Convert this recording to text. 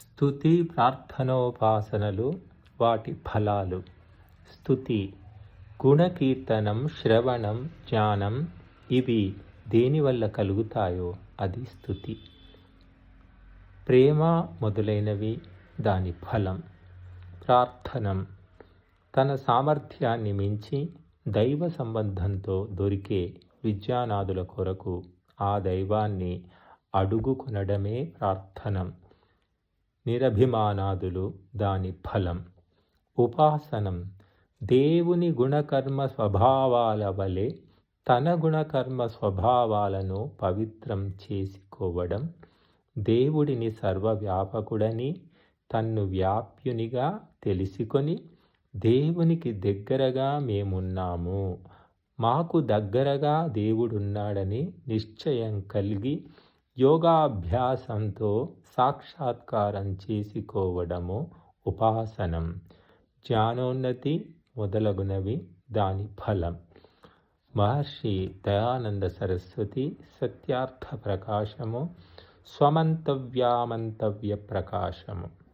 స్థుతి ప్రార్థనోపాసనలు వాటి ఫలాలు. స్థుతి గుణకీర్తనం శ్రవణం జ్ఞానం ఇవి దేనివల్ల కలుగుతాయో అది స్థుతి ప్రేమ మొదలైనవి దాని ఫలం. ప్రార్థనం తన సామర్థ్యాన్ని మించి దైవ సంబంధంతో దొరికే విజ్ఞానాదుల కొరకు ఆ దైవాన్ని అడుగుకొనడమే ప్రార్థనం. నిరభిమానాదులు దాని ఫలం. ఉపాసనం. దేవుని గుణకర్మ స్వభావాల వలె తన గుణకర్మ స్వభావాలను పవిత్రం చేసుకోవడం దేవుడిని సర్వవ్యాపకుడని తన్ను వ్యాప్యునిగా తెలుసుకొని దేవునికి దగ్గరగా మేమున్నాము. మాకు దగ్గరగా దేవుడున్నాడని నిశ్చయం కలిగి యోగాభ్యాసంతో సాక్షాత్కారం చేసుకోవడము ఉపాసనం. జ్ఞానోన్నతి మొదలగునవి దాని ఫలం. మహర్షి దయానంద సరస్వతి సత్యార్థ ప్రకాశము స్వమంతవ్యామంతవ్య ప్రకాశము.